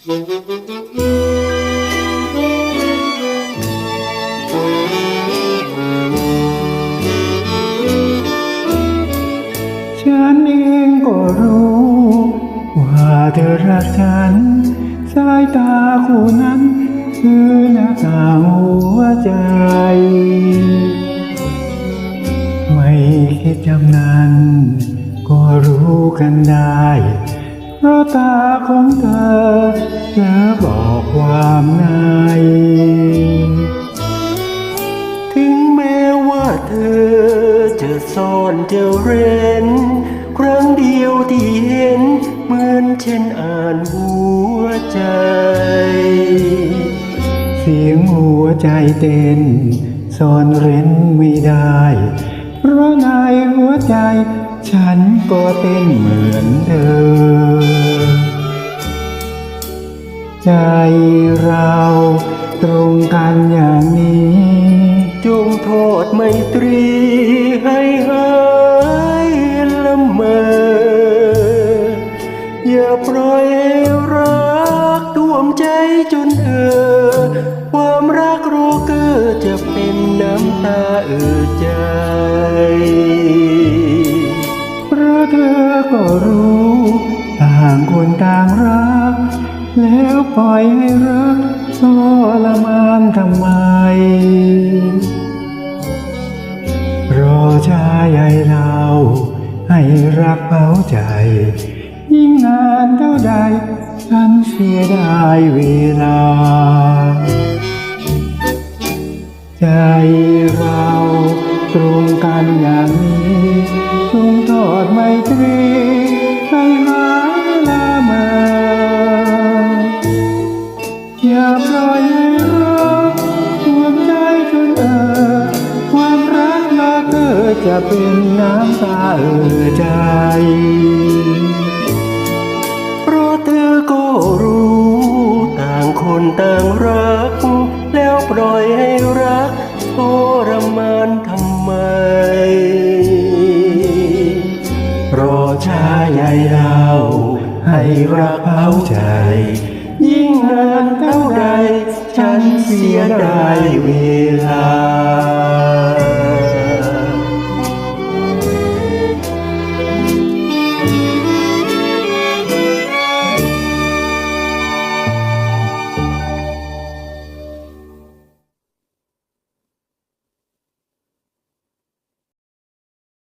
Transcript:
ฉันเองก็รู้ ว่าเธอรักฉัน สายตาคู่นั้น คือหน้าตาหัวใจ ไม่คิดจำนั้น ก็รู้กันได้ เพราะตาของเธอเธอบอกความในถึงแม้ว่าเธอจะซ่อนจะเร้นครั้งเดียวที่เห็น เหมือนเช่นอ่านหัวใจ เสียงหัวใจเต้นซ่อนเร้นไม่ได้ เพราะในหัวใจ ฉันก็เต้นเหมือนเธอใจเราตรงกันอย่างนี้ จงโทษไมตรีให้หายละเมอ อย่าปล่อยรักท่วมใจจนเออ ความรักโรเกอร์จะเป็นน้ำตาเอ่อ ต่างคนต่างรัก แล้วปล่อยให้รักทรมานทำไม รอชายใหญ่เราให้รักเผาใจ ยิ่งนานเท่าใดฉันเสียดายเวลา ใจเราตรงกันอย่างนี้ จะเป็นน้ำตาเอ่อใจ เพราะเธอก็รู้ ต่างคนต่างรัก แล้วปล่อยให้รักทรมานทำไม รอชาใหญ่เราให้รักเผาใจ ยิ่งนานเท่าใด ฉันเสียดายเวลา